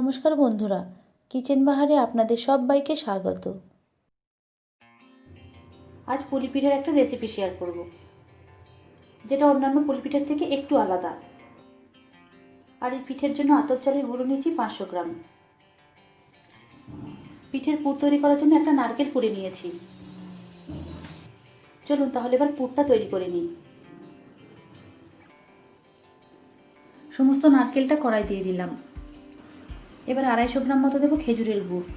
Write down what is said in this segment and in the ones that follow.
নমস্কার বন্ধুরা, কিচেন বাহারে আপনাদের সবাইকে স্বাগত। আজ পুলি পিঠার একটা রেসিপি শেয়ার করব, যেটা অন্যান্য পুলি পিঠার থেকে একটু আলাদা। আর এই পিঠের জন্য আতপ চালের গুঁড়ো নিয়েছি পাঁচশো গ্রাম। পিঠের পুর তৈরি করার জন্য একটা নারকেল কুড়ে নিয়েছি। চলুন তাহলে এবার পুরটা তৈরি করে নিই। সমস্ত নারকেলটা কড়াই দিয়ে দিলাম। এবার আড়াইশো গ্রাম মতো দেবো খেজুরের গুড়।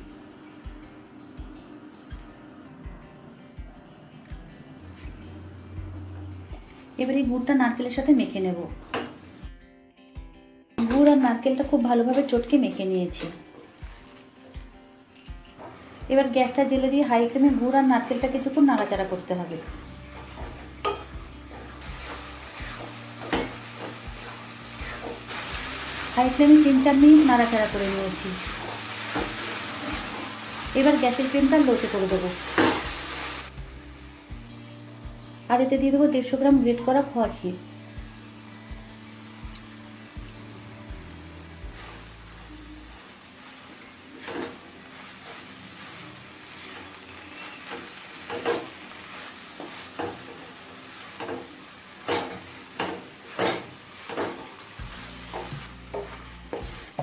এবার এই গুড়টা নারকেলের সাথে মেখে নেব। গুড় আর নারকেলটা খুব ভালোভাবে চটকে মেখে নিয়েছি। এবার গ্যাসটা জেলে দিয়ে হাই ফ্লেমে গুড় আর নারকেলটা কিছুক্ষণ নাড়াচাড়া করতে হবে। হাই ফ্লেমে চার মিনিট নাড়াচাড়া করে নিয়েছি। এবার গ্যাসের ফ্লেমটা লোতে করে দেবো। আর এতে দিয়ে দেবো দেড়শো গ্রাম গ্রেট করা খোয়া ক্ষীর।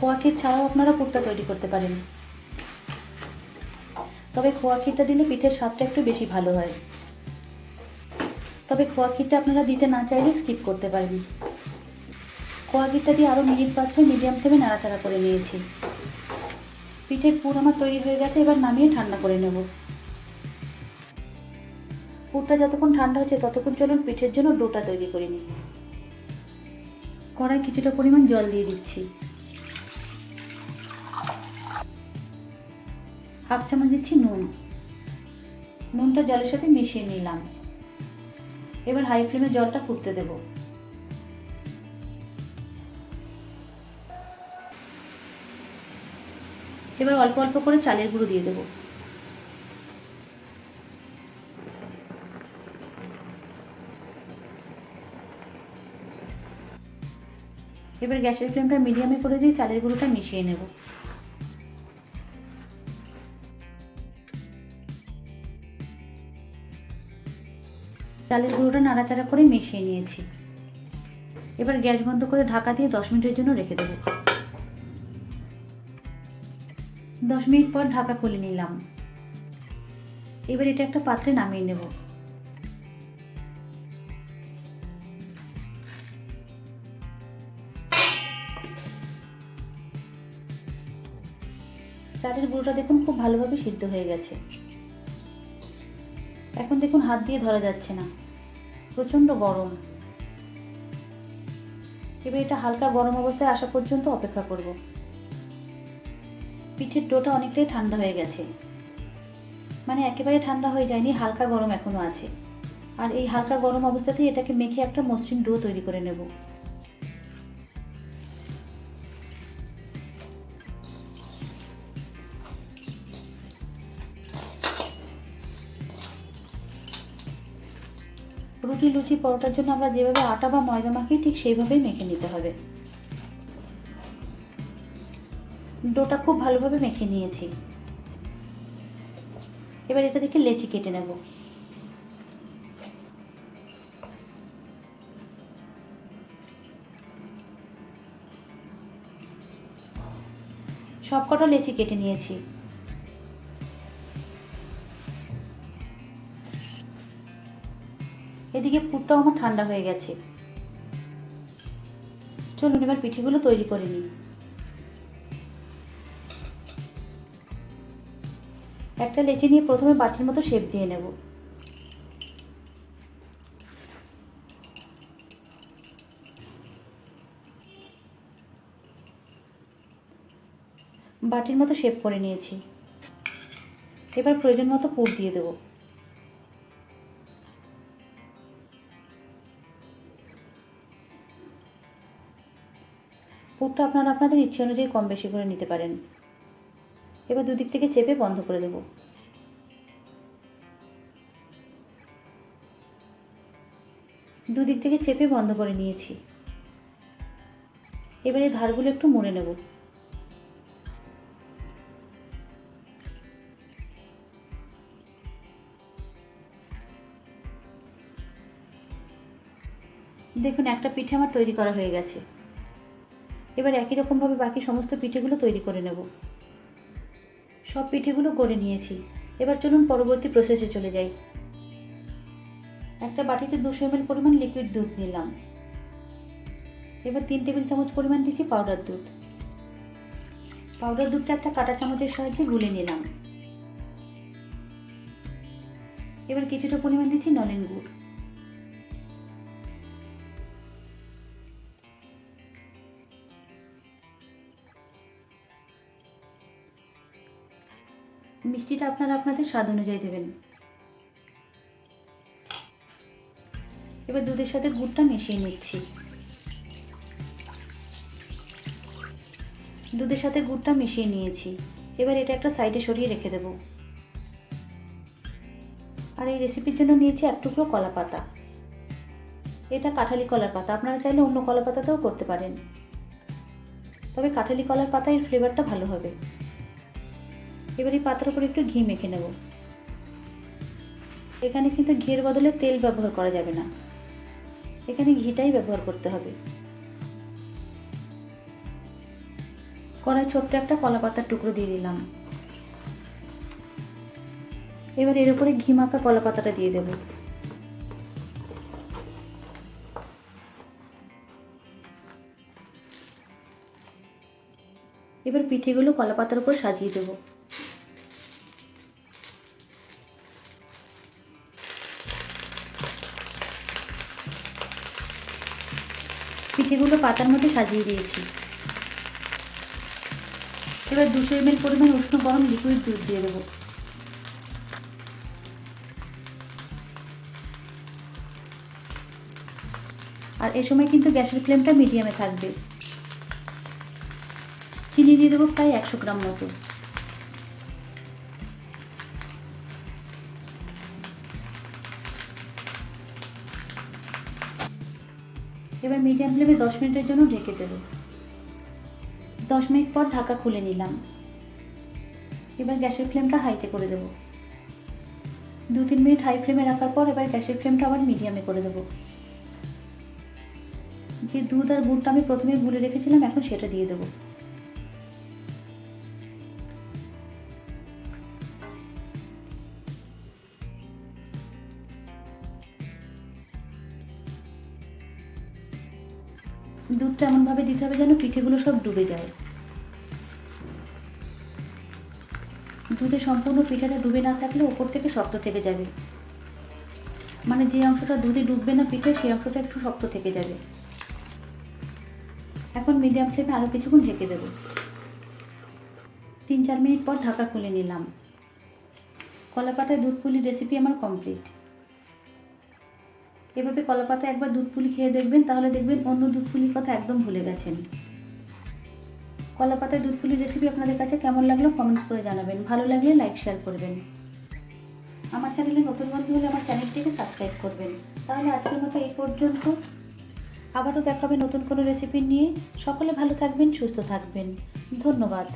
খোয়া ক্ষীর ছাড়াও আপনারা পুরটা তৈরি করতে পারেন। তবে খোয়া দিলে পিঠের স্বাদটা একটু বেশি ভালো হয়। তবে খোয়া আপনারা দিতে না চাইলে স্কিপ করতে পারেন। খোয়া ক্ষীরটা দিয়ে আরও মিনিট পাচ্ছে মিডিয়াম ফ্লেমে নাড়াচাড়া করে নিয়েছি। পিঠের পুর আমার তৈরি হয়ে গেছে, এবার নামিয়ে ঠান্ডা করে নেব। পুরটা যতক্ষণ ঠান্ডা হচ্ছে ততক্ষণ চলুন পিঠের জন্য ডোটা তৈরি করে নিই। কড়াই কিছুটা পরিমাণ জল দিয়ে দিচ্ছি। হাফ চামচ দিচ্ছি নুন। নুনটা জলের সাথে মিশিয়ে নিলাম। এবার হাই ফ্লেমে জলটা ফুটতে দেব। এবার অল্প অল্প করে চালের গুঁড়ো দিয়ে দেবো। এবার গ্যাসের ফ্লেমটা মিডিয়ামে করে দিয়ে চালের গুঁড়োটা মিশিয়ে নেব। চালের গুঁড়োটা নাড়াচাড়া করে মিশিয়ে নিয়েছি। এবার গ্যাস বন্ধ করে ঢাকা দিয়ে দশ মিনিটের জন্য রেখে দেবো। দশ মিনিট পর ঢাকা খুলে নিলাম। এবার এটা একটা পাত্রে নামিয়ে নেব। চালের গুঁড়োটা দেখুন খুব ভালোভাবে সিদ্ধ হয়ে গেছে। এখন দেখুন হাত দিয়ে ধরা যাচ্ছে না। প্রচণ্ড গরম। এবার এটা হালকা গরম অবস্থায় আসা পর্যন্ত অপেক্ষা করব। পিঠের ডোটা অনেকটাই ঠান্ডা হয়ে গেছে। মানে একেবারে ঠান্ডা হয়ে যায়নি, হালকা গরম এখনও আছে। আর এই হালকা গরম অবস্থাতেই এটাকে মেখে একটা মসৃণ ডো তৈরি করে নেব। রুটি, লুচি, পরোটার জন্য আমরা যেভাবে আটা বা ময়দা মাখি ঠিক সেইভাবেই মেখে নিতে হবে। ডোটা খুব ভালোভাবে মেখে নিয়েছি। এবার এটা থেকে লেচি কেটে নেব। সব কটা লেচি কেটে নিয়েছি। এদিকে পুরটাও আমার ঠান্ডা হয়ে গেছে। চলুন, এবার পিঠেগুলো তৈরি করে নিই। একটা লেচি নিয়ে প্রথমে বাটির মতো শেপ দিয়ে নেব। বাটির মতো শেপ করে নিয়েছি। এবার প্রয়োজন মতো পুর দিয়ে দেবো। পুরটা আপনারা আপনাদের ইচ্ছে অনুযায়ী কম বেশি করে নিতে পারেন। এবার দুদিক থেকে চেপে বন্ধ করে দেব। দুদিক থেকে চেপে বন্ধ করে নিয়েছি। এবারে ধারগুলো একটু মুড়ে নেব। দেখুন, একটা পিঠে আমার তৈরি করা হয়ে গেছে। এবার একই রকমভাবে বাকি সমস্ত পিঠেগুলো তৈরি করে নেব। সব পিঠেগুলো করে নিয়েছি। এবার চলুন পরবর্তী প্রসেসে চলে যাই। একটা বাটিতে দুশো এমএল পরিমাণ লিকুইড দুধ নিলাম। এবার তিন টেবিল চামচ পরিমাণ দিচ্ছি পাউডার দুধ। পাউডার দুধটা একটা কাঁটা চামচের সাহায্যে গুলে নিলাম। এবার কিছুটা পরিমাণ দিচ্ছি নলেন গুড়। মিষ্টিটা আপনারা আপনাদের স্বাদ অনুযায়ী দেবেন। এবার দুধের সাথে গুড়টা মিশিয়ে নিচ্ছি। দুধের সাথে গুড়টা মিশিয়ে নিয়েছি। এবার এটা একটা সাইডে সরিয়ে রেখে দেব। আর এই রেসিপির জন্য নিয়েছি এক টুকরো কলা পাতা এটা কাঁঠালি কলার পাতা আপনারা চাইলে অন্য কলা পাতাতেও করতে পারেন। তবে কাঁঠালি কলার পাতা এর ফ্লেভারটা ভালো হবে। এবার এই পাতার উপর একটু ঘি মেখে নেব। এখানে কিন্তু ঘিয়ের বদলে তেল ব্যবহার করা যাবে না। এখানে ঘিটাই ব্যবহার করতে হবে। কড়াই ছোট্ট একটা কলা পাতার টুকরো দিয়ে দিলাম। এবার এর উপরে ঘি মাখা কলা পাতাটা দিয়ে দেব। এবার পিঠেগুলো কলা পাতার উপর সাজিয়ে দেবো। পিঠেগুলো পাতার মধ্যে সাজিয়ে দিয়েছি। এবার দুশো এমএল পরিমাণ উষ্ণ গরম লিকুইড দুধ দিয়ে দেবো। আর এ সময় কিন্তু গ্যাসের ফ্লেমটা মিডিয়ামে থাকবে। চিনি দিয়ে দেবো প্রায় একশো গ্রাম মতো। এবার মিডিয়াম ফ্লেমে দশ মিনিটের জন্য ঢেকে দেব। দশ মিনিট পর ঢাকা খুলে নিলাম। এবার গ্যাসের ফ্লেমটা হাইতে করে দেব। দু তিন মিনিট হাই ফ্লেমে রাখার পর এবার গ্যাসের ফ্লেমটা আবার মিডিয়ামে করে দেব। যে দুধ আর গুড়টা আমি প্রথমে গুলে রেখেছিলাম, এখন সেটা দিয়ে দেবো। এমনভাবে দিতে হবে যেন পিঠেগুলো সব ডুবে যায়। দুধে সম্পূর্ণ পিঠাটা ডুবে না থাকলে ওপর থেকে শক্ত থেকে যাবে। মানে যে অংশটা দুধে ডুববে না পিঠে, সেই অংশটা একটু শক্ত থেকে যাবে। এখন মিডিয়াম ফ্লেমে আরও কিছুক্ষণ ঢেকে দেবো। তিন চার মিনিট পর ঢাকা খুলে নিলাম। কলা পাতায় দুধ পুলি রেসিপি আমার কমপ্লিট এভাবে কলা পাতা একবার দুধ পুলি খেয়ে দেখবেন, তাহলে দেখবেন অন্য দুধ পুলির কথা একদম ভুলে গেছেন। কলা পাতায় দুধ পুলির রেসিপি আপনাদের কাছে কেমন লাগল কমেন্টস করে জানাবেন। ভালো লাগলে লাইক শেয়ার করবেন। আমার চ্যানেলে নতুন বন্ধু হলে আমার চ্যানেলটিকে সাবস্ক্রাইব করবেন। তাহলে আজকের মতো এই পর্যন্ত। আবারও দেখাবে নতুন কোনো রেসিপি নিয়ে। সকলে ভালো থাকবেন, সুস্থ থাকবেন। ধন্যবাদ।